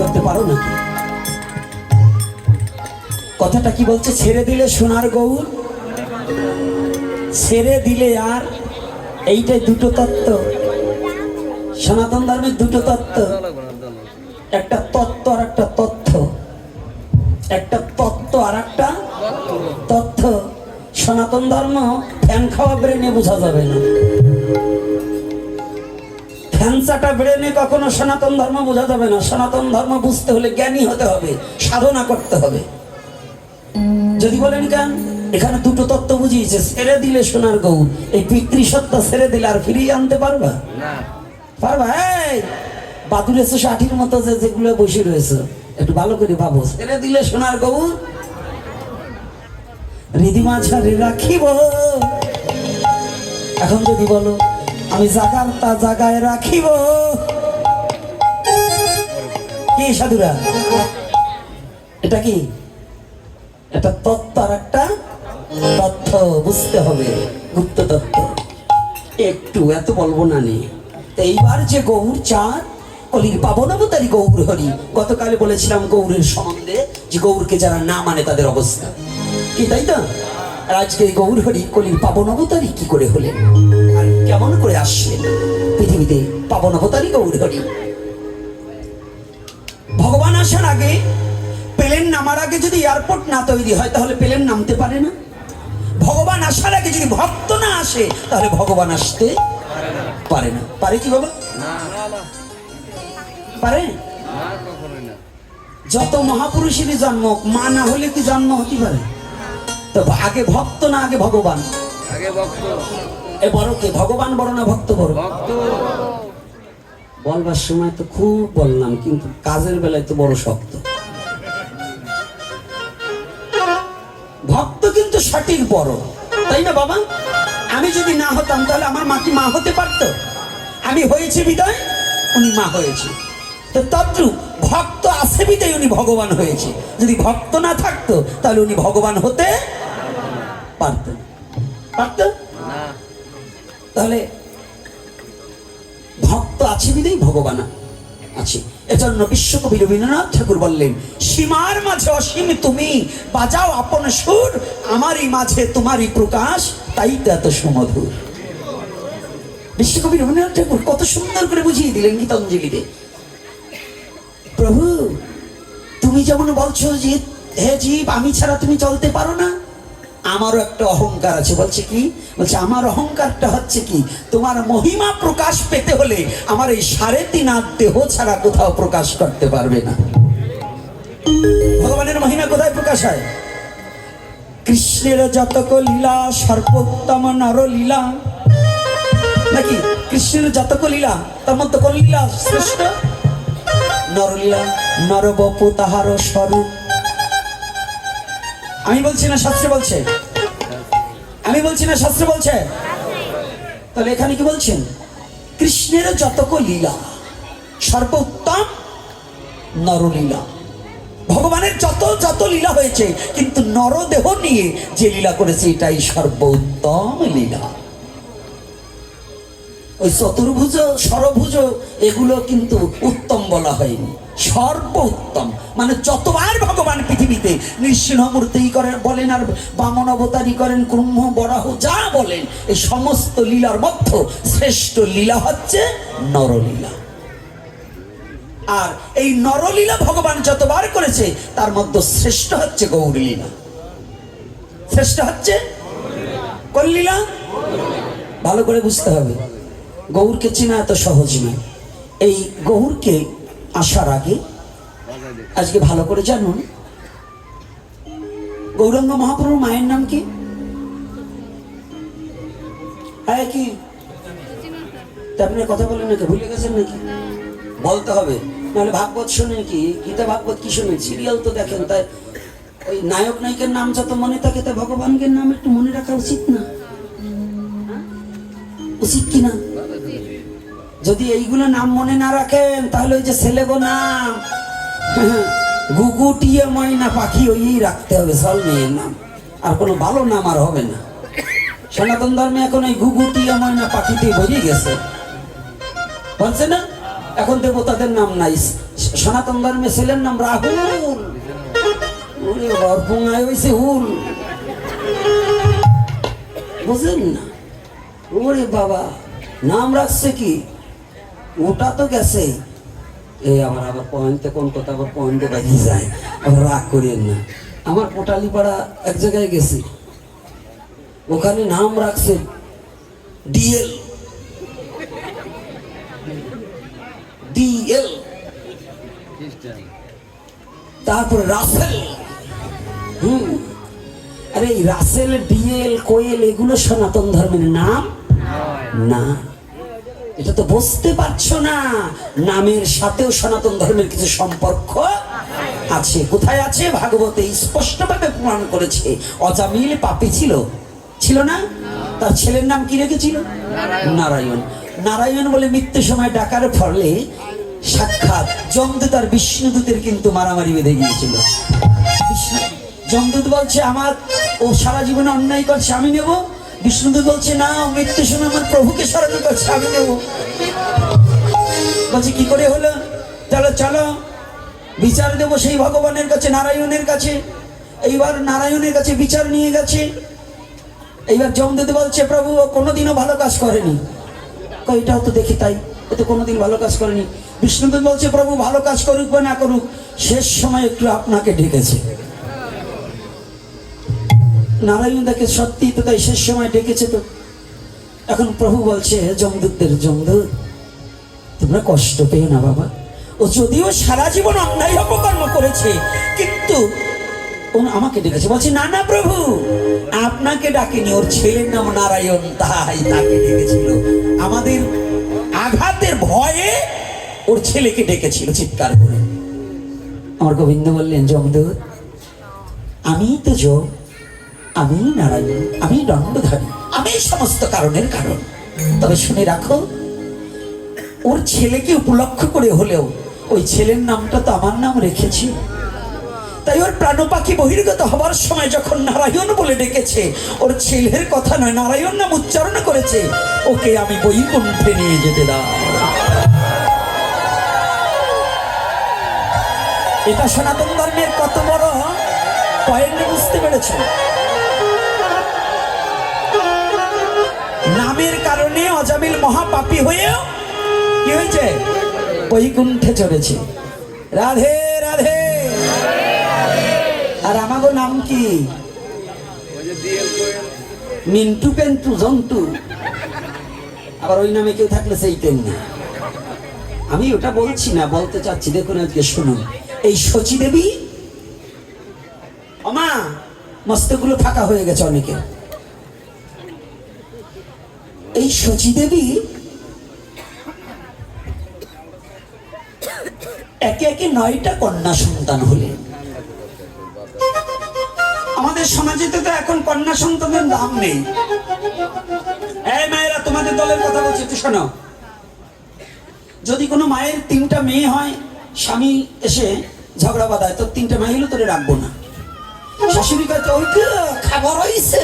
করতে পারো নাকি কথাটা কি বলছে? ছেড়ে দিলে সোনার গৌর, ছেড়ে দিলে আর এইটাই দুটো তত্ত্ব। সনাতন ধর্মের দুটো তত্ত্ব। একটা তত্ত্ব আর একটা তথ্য। একটা তত্ত্ব আর একটা তথ্য। সনাতন ধর্ম ফ্যান খাওয়া ব্রেনে বোঝা যাবে না। ফ্যানসাটা ব্রেনে কখনো সনাতন ধর্ম বোঝা যাবে না। সনাতন ধর্ম বুঝতে হলে জ্ঞানী হতে হবে সাধনা করতে হবে। যদি বলেন কেন? এখানে দুটো তত্ত্ব বুঝিয়েছে ছেড়ে দিলে সোনার গৌ এই পিতৃসত্তা ছেড়ে দিলে আর ফিরিয়ে আনতে পারবা? পারবা? এই! বাদুর এসে ষাটির মতো যে যেগুলো বসে রয়েছে একটু ভালো করে ভাবো। ছেড়ে দিলে সোনার গৌ রিদিমা ছাড়ে রাখিব। এখন যদি বলো আমি জাগার তা জাগায় রাখিব। কি সাধুরা? এটা কি? এটা তত্ত্ব আর একটা তথ্য, বুঝতে হবে, গুপ্ত তত্ত্ব। একটু এত বলব না নে। এইবার যে গৌর চাঁদ, কলির পাবনবতারী গৌর হরি, গতকালে বলেছিলাম গৌরের সম্বন্ধে যে গৌরকে যারা না মানে তাদের অবস্থা। কি, তাই তো? আর আজকে এই গৌর হরি কলির পাবনবতারী কি করে হলেন? আর কেমন করে আসলেন? পৃথিবীতে পাবনবতারী গৌর হরি ভগবান আসার আগে প্লেন নামার আগে যদি এয়ারপোর্ট না তৈরি হয় তাহলে প্লেন নামতে পারে না। ভগবান আসার আগে যদি ভক্ত না আসে তাহলে ভগবান আসতে পারে না। পারে কি বাবা? পারে? যত মহাপুরুষেরই জন্ম মা না হলে কি জন্ম হতে পারে? তো আগে ভক্ত না আগে ভগবান? আগে ভক্ত। এ বড় কে ভগবান বড় না ভক্ত বড় ভক্ত। বলবার সময় তো খুব বললাম কিন্তু কাজের বেলায় তো বড় শক্ত। ভক্ত কিন্তু সঠিক বড়। তাই না বাবা? আমি যদি না হতাম তাহলে আমার মা কি মা হতে পারতো? আমি হয়েছি বিদায় উনি মা হয়েছে। তো তদ্রুপ ভক্ত আছে বিদায় উনি ভগবান হয়েছে। যদি ভক্ত না থাকতো তাহলে উনি ভগবান হতে পারতেন। পারতেন তাহলে ভক্ত আছে বিদেই ভগবান আছে। এজন্য বিশ্বকবি রবীন্দ্রনাথ ঠাকুর বললেন সীমার মাঝে অসীম তুমি বাজাও আপন সুর আমারই মাঝে তোমারই প্রকাশ তাই তো এত সুমধুর। বিশ্বকবি রবীন্দ্রনাথ ঠাকুর কত সুন্দর করে বুঝিয়ে দিলেন গীতাঞ্জলিতে। প্রভু, তুমি যেমন বলছো যে, হে জীব, আমি ছাড়া তুমি চলতে পারো না। আমারও একটা অহংকার আছে, বলছে কি? বলছে, আমার অহংকারটা হচ্ছে কি? তোমার মহিমা প্রকাশ পেতে হলে আমার এই সাড়ে তিন হাত দেহ ছাড়া কোথাও প্রকাশ করতে পারবে না। ভগবানের মহিমা কোথায় প্রকাশ হয়? কৃষ্ণের যতক লীলা, সর্বোত্তম নরলীলা নাকি? কৃষ্ণের যতক লীলা, তার মধ্যে কোন লীলা শ্রেষ্ঠ? নরলীলা নরবপু তাহার স্বরূপ। আমি বলছি না শাস্ত্রে বলছে? আমি বলছি না শাস্ত্রে বলছে? তাহলে এখানে কি বলছেন? কৃষ্ণের যতক লীলা, সর্বোত্তম নরলীলা। ভগবানের যত যত লীলা হয়েছে, কিন্তু নরদেহ নিয়ে যে লীলা করেছে, এটাই সর্বোত্তম লীলা। ওই চতুর্ভুজ সরভুজ এগুলো কিন্তু উত্তম বলা হয়নি। সর্ব উত্তম মানে যতবার ভগবান পৃথিবীতে নৃসিংহমূর্তি করেন, বলেন আর বামন অবতারী করেন, কুম্ভ, বরাহ, যা বলেন এই সমস্ত লীলার মধ্য শ্রেষ্ঠ লীলা হচ্ছে নরলীলা। আর এই নরলীলা ভগবান যতবার করেছে, তার মধ্যে শ্রেষ্ঠ হচ্ছে গৌরলীলা। শ্রেষ্ঠ হচ্ছে কল্লীলা? ভালো করে বুঝতে হবে। গৌরকে চেনা এত সহজ নয়। এই গৌরকে আসার আগে আজকে ভালো করে জানুন। গৌরাঙ্গ মহাপ্রভুর মায়ের নাম কি? হ্যাঁ কি? আপনি কথা বলেন নাকি ভুলে গেছেন নাকি? বলতে হবে। নাহলে ভাগবত শোনেন কি? গীতা, ভাগবত কি শোনেন? সিরিয়াল তো দেখেন, তাই ওই নায়ক, নায়িকের নাম যত মনে থাকে তা ভগবানকে নাম একটু মনে রাখা উচিত না? উচিত কি না? যদি এইগুলো নাম মনে না রাখেন, তাহলে ওই যে ছেলেগো নাম। গুগুটিয়ে ময়না পাখি ওই রাখতে হবে সল মেয়ের নাম। আর কোনো ভালো নাম আর হবে না। সনাতন ধর্মে এখন ওই গুগুটিয়ে ময়না পাখিতে বেরিয়ে গেছে। বলছে না, এখন দেবতাদের নাম নাই। সনাতন ধর্মে ছেলের নাম রাহুল। ওরে বরপুঙ্গায় হয়েছে হুল। বুঝলেন না? ওরে বাবা, নাম রাখছে কি? ওটা তো গেছে। এই আমার আবার পয়েন্টে কোন কথা আবার পয়েন্টে বাজিয়ে যায়। আবার রাগ করিয়েন না। আমার কোটালিপাড়া এক জায়গায় গেছি। ওখানে নাম রাখছে ডিএল ডিএল তারপর রাসেল। হুম। আরে রাসেল ডিএল কোয়েল এগুলো সনাতন ধর্মের নাম? না। এটা তো বুঝতে পারছ না। নামের সাথেও সনাতন ধর্মের কিছু সম্পর্ক আছে। কোথায় আছে? ভাগবতে স্পষ্টভাবে প্রমাণ করেছে। অজামিল পাপি ছিল। ছিল না? তার ছেলের নাম কি রেখেছিল? নারায়ণ। নারায়ণ। বলে মৃত্যু সময় ডাকার ফলে সাক্ষাৎ জমদূত আর বিষ্ণুদূতের কিন্তু মারামারি বেঁধে গিয়েছিল। যমদূত বলছে আমার ও সারা জীবনে অন্যায় করছে আমি নেব? বিষ্ণুদূত বলছে, না, মৃত্যু শুনে আমার প্রভুকে স্মরণ করছে আমি নেব। বলছে, কি করে হলো? চলো চলো। বিচার দেব সেই ভগবানের কাছে, নারায়ণের কাছে। এইবার নারায়ণের কাছে বিচার নিয়ে গেছে। এইবার যমদূত বলছে, প্রভু, ও কোনোদিনও ভালো কাজ করেনি। এটাও তো দেখি তাই ও তো কোনোদিন ভালো কাজ করেনি। বিষ্ণুদূত বলছে, প্রভু, ভালো কাজ করুক বা না করুক, শেষ সময় একটু আপনাকে ডেকেছে। নারায়ণ দেখে সত্যি তো তাই শেষ সময় ডেকেছে তো। এখন প্রভু বলছে জমদূতদের জমদূত তোমরা কষ্ট পেও না বাবা। ও যদিও সারা জীবন অন্যায় অপকর্ম করেছে, কিন্তু ও আমাকে ডেকেছে। বলছে, না না, প্রভু, আপনাকে ডাকেনি। ওর ছেলের নাম নারায়ণ, তাই তাকে ডেকেছিল। আমাদের আঘাতের ভয়ে ওর ছেলেকে ডেকেছিল চিৎকার করে। আমার গোবিন্দ বললেন জমদূত আমি তো যোগ আমি নারায়ণ, আমি দণ্ডধারী, আমি সমস্ত কারণের কারণ। তবে শুনে রাখো, ওর ছেলেকে উপলক্ষ করে হলেও ওই ছেলের নামটা তো আমার নাম রেখেছি। তাই ওর প্রাণ পাখি বহির্গত হবার সময় যখন নারায়ণ বলে ডেকেছে, ওর ছেলের কথা নয়, নারায়ণ নাম উচ্চারণ করেছে, ওকে আমি বই বৈকুণ্ঠে নিয়ে যেতে দাও। এটা সনাতন ধর্মের কত বড় পয়েন্ট বুঝতে পেরেছে? নামের কারণে অজামিল মহাপাপী হয়েও কি হয়েছে? বৈকুণ্ঠে চলেছে রাধে রাধে। আর আমাগো নাম কি? মিন্টু পেন্টু জন্টু আবার ওই নামে কেউ থাকলে সেইটাই না আমি ওটা বলছি না, বলতে চাচ্ছি, দেখুন আজকে শুনুন। এই শচী দেবী অমা মস্তগুলো ফাঁকা হয়ে গেছে অনেকে এই শচী দেবী একে একে নয়টা কন্যা সন্তান হলেন। আমাদের সমাজে তো এখন কন্যা সন্তানের দাম নেই। মায়েরা, তোমাদের দলের কথা বলছি, একটু শোনো। যদি কোনো মায়ের তিনটা মেয়ে হয়, স্বামী এসে ঝগড়া বাঁধায় তো তিনটা মেয়ে হলে তোরে রাখব না। শাশুড়ি কাছে ওই তো খাবার হয়েছে